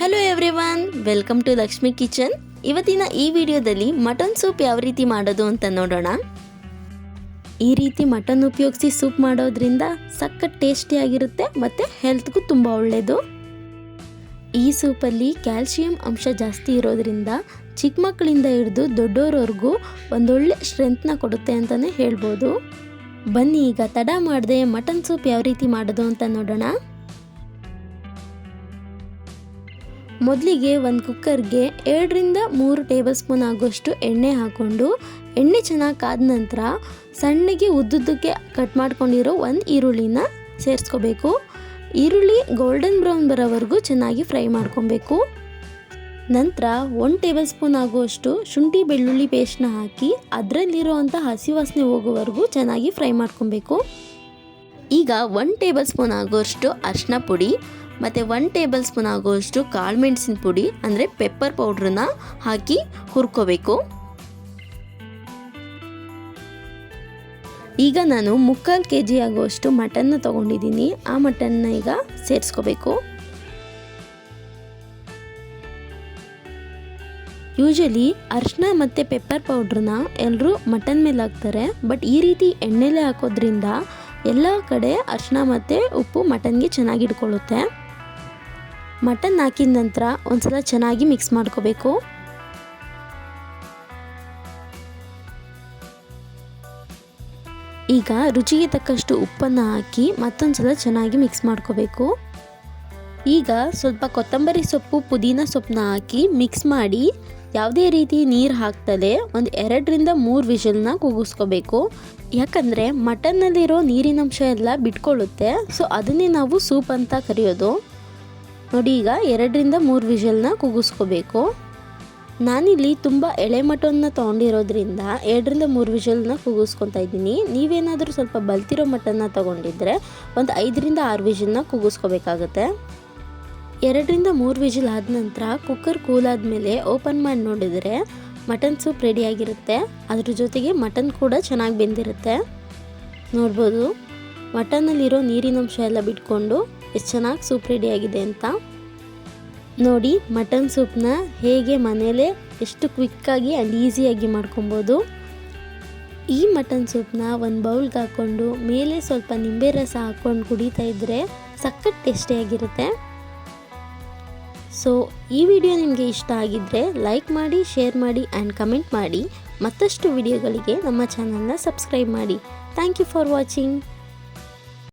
Hello everyone welcome to Lakshmi kitchen ಇವತ್ತಿನ ಈ ವಿಡಿಯೋದಲ್ಲಿ ಮಟನ್ ಸೂಪ್ ಯಾವ ರೀತಿ ಮಾಡೋದು ಅಂತ ನೋಡೋಣ. ಈ ರೀತಿ ಮಟನ್ ಉಪಯೋಗಿಸಿ ಸೂಪ್ ಮಾಡೋದ್ರಿಂದ ಸಖತ್ ಟೇಸ್ಟಿಯಾಗಿರುತ್ತೆ ಮತ್ತು ಹೆಲ್ತ್ಗೂ ತುಂಬ ಒಳ್ಳೆಯದು ಈ ಸೂಪಲ್ಲಿ ಕ್ಯಾಲ್ಶಿಯಂ ಅಂಶ ಜಾಸ್ತಿ ಇರೋದ್ರಿಂದ ಚಿಕ್ಕ ಮಕ್ಕಳಿಂದ ಹಿಡಿದು ದೊಡ್ಡೋರವರೆಗೂ ಒಂದೊಳ್ಳೆ ಸ್ಟ್ರೆಂತ್ನ ಕೊಡುತ್ತೆ ಅಂತಲೇ ಹೇಳ್ಬೋದು. ಬನ್ನಿ, ಈಗ ತಡ ಮಾಡದೆ ಮಟನ್ ಸೂಪ್ ಯಾವ ರೀತಿ ಮಾಡೋದು ಅಂತ ನೋಡೋಣ. ಮೊದಲಿಗೆ ಒಂದು ಕುಕ್ಕರ್ಗೆ ಎರಡರಿಂದ ಮೂರು ಟೇಬಲ್ ಸ್ಪೂನ್ ಆಗೋಷ್ಟು ಎಣ್ಣೆ ಹಾಕ್ಕೊಂಡು ಎಣ್ಣೆ ಚೆನ್ನಾಗಿ ಕಾದ ನಂತರ ಸಣ್ಣಗೆ ಉದ್ದುದ್ದಕ್ಕೆ ಕಟ್ ಮಾಡ್ಕೊಂಡಿರೋ ಒಂದು ಈರುಳ್ಳಿನ ಸೇರಿಸ್ಕೋಬೇಕು. ಈರುಳ್ಳಿ ಗೋಲ್ಡನ್ ಬ್ರೌನ್ ಬರೋವರೆಗೂ ಚೆನ್ನಾಗಿ ಫ್ರೈ ಮಾಡ್ಕೊಬೇಕು. ನಂತರ ಒನ್ ಟೇಬಲ್ ಸ್ಪೂನ್ ಆಗುವಷ್ಟು ಶುಂಠಿ ಬೆಳ್ಳುಳ್ಳಿ ಪೇಸ್ಟ್ನ ಹಾಕಿ ಅದರಲ್ಲಿರುವಂಥ ಹಸಿ ವಾಸನೆ ಹೋಗುವವರೆಗೂ ಚೆನ್ನಾಗಿ ಫ್ರೈ ಮಾಡ್ಕೊಬೇಕು. ಈಗ ಒನ್ ಟೇಬಲ್ ಸ್ಪೂನ್ ಆಗುವಷ್ಟು ಅರಿಶಿನ ಪುಡಿ, ಮತ್ತು ಒನ್ ಟೇಬಲ್ ಸ್ಪೂನ್ ಆಗುವಷ್ಟು ಕಾಳು ಮೆಣಸಿನ ಪುಡಿ, ಅಂದರೆ ಪೆಪ್ಪರ್ ಪೌಡ್ರನ್ನ ಹಾಕಿ ಹುರ್ಕೋಬೇಕು. ಈಗ ನಾನು ಮುಕ್ಕಾಲು ಕೆ ಜಿ ಆಗುವಷ್ಟು ಮಟನ್ನ ತೊಗೊಂಡಿದ್ದೀನಿ. ಆ ಮಟನ್ನ ಈಗ ಸೇರಿಸ್ಕೋಬೇಕು. ಯೂಶಲಿ ಅರಿಶಿನ ಮತ್ತು ಪೆಪ್ಪರ್ ಪೌಡ್ರನ್ನ ಎಲ್ಲರೂ ಮಟನ್ ಮೇಲೆ ಹಾಕ್ತಾರೆ. ಬಟ್ ಈ ರೀತಿ ಎಣ್ಣೆಲೆ ಹಾಕೋದ್ರಿಂದ ಎಲ್ಲ ಕಡೆ ಅರಿಶಿನ ಮತ್ತು ಉಪ್ಪು ಮಟನ್ಗೆ ಚೆನ್ನಾಗಿ ಹಿಡ್ಕೊಳ್ಳುತ್ತೆ. ಮಟನ್ ಹಾಕಿದ ನಂತರ ಒಂದ್ಸಲ ಚೆನ್ನಾಗಿ ಮಿಕ್ಸ್ ಮಾಡ್ಕೋಬೇಕು. ಈಗ ರುಚಿಗೆ ತಕ್ಕಷ್ಟು ಉಪ್ಪನ್ನು ಹಾಕಿ ಮತ್ತೊಂದು ಸಲ ಚೆನ್ನಾಗಿ ಮಿಕ್ಸ್ ಮಾಡ್ಕೋಬೇಕು. ಈಗ ಸ್ವಲ್ಪ ಕೊತ್ತಂಬರಿ ಸೊಪ್ಪು, ಪುದೀನ ಸೊಪ್ಪನ್ನ ಹಾಕಿ ಮಿಕ್ಸ್ ಮಾಡಿ ಯಾವುದೇ ರೀತಿ ನೀರು ಹಾಕ್ತದೆ, ಒಂದು ಎರಡರಿಂದ ಮೂರು ವಿಷಲ್ನ ಕೂಗಿಸ್ಕೋಬೇಕು. ಯಾಕಂದರೆ ಮಟನ್ನಲ್ಲಿರೋ ನೀರಿನಂಶ ಎಲ್ಲ ಬಿಟ್ಕೊಳ್ಳುತ್ತೆ, ಸೊ ಅದನ್ನೇ ನಾವು ಸೂಪ್ ಅಂತ ಕರೆಯೋದು. ನೋಡಿ ಈಗ ಎರಡರಿಂದ ಮೂರು ವಿಷಲ್ನ ಕೂಗಿಸ್ಕೋಬೇಕು. ನಾನಿಲ್ಲಿ ತುಂಬ ಎಳೆ ಮಟನ್ನ ತೊಗೊಂಡಿರೋದ್ರಿಂದ ಎರಡರಿಂದ ಮೂರು ವಿಷಲ್ನ ಕೂಗಿಸ್ಕೊತಾ ಇದ್ದೀನಿ. ನೀವೇನಾದರೂ ಸ್ವಲ್ಪ ಬಲ್ತಿರೋ ಮಟನ್ನ ತೊಗೊಂಡಿದ್ರೆ ಒಂದು ಐದರಿಂದ ಆರು ವಿಷಲ್ನ ಕೂಗಿಸ್ಕೋಬೇಕಾಗತ್ತೆ. ಎರಡರಿಂದ ಮೂರು ವಿಜಿಲ್ ಆದ ನಂತರ ಕುಕ್ಕರ್ ಕೂಲ್ ಆದಮೇಲೆ ಓಪನ್ ಮಾಡಿ ನೋಡಿದರೆ ಮಟನ್ ಸೂಪ್ ರೆಡಿಯಾಗಿರುತ್ತೆ ಅದ್ರ ಜೊತೆಗೆ ಮಟನ್ ಕೂಡ ಚೆನ್ನಾಗಿ ಬೆಂದಿರುತ್ತೆ. ನೋಡ್ಬೋದು, ಮಟನ್ನಲ್ಲಿರೋ ನೀರಿನಂಶ ಎಲ್ಲ ಬಿಟ್ಕೊಂಡು ಎಷ್ಟು ಚೆನ್ನಾಗಿ ಸೂಪ್ ರೆಡಿಯಾಗಿದೆ ಅಂತ. ನೋಡಿ, ಮಟನ್ ಸೂಪ್ನ ಹೇಗೆ ಮನೇಲೇ ಎಷ್ಟು ಕ್ವಿಕ್ಕಾಗಿ ಆ್ಯಂಡ್ ಈಸಿಯಾಗಿ ಮಾಡ್ಕೊಬೋದು. ಈ ಮಟನ್ ಸೂಪ್ನ ಒಂದು ಬೌಲ್ಗೆ ಹಾಕ್ಕೊಂಡು ಮೇಲೆ ಸ್ವಲ್ಪ ನಿಂಬೆ ರಸ ಹಾಕ್ಕೊಂಡು ಕುಡಿತಾ ಇದ್ದರೆ ಸಖತ್ ಟೇಸ್ಟಿಯಾಗಿರುತ್ತೆ ಸೊ ಈ ವಿಡಿಯೋ ನಿಮಗೆ ಇಷ್ಟ ಆಗಿದ್ದರೆ ಲೈಕ್ ಮಾಡಿ ಶೇರ್ ಮಾಡಿ ಆ್ಯಂಡ್ ಕಮೆಂಟ್ ಮಾಡಿ. ಮತ್ತಷ್ಟು ವಿಡಿಯೋಗಳಿಗೆ ನಮ್ಮ ಚಾನಲ್ನ ಸಬ್ಸ್ಕ್ರೈಬ್ ಮಾಡಿ. Thank you for watching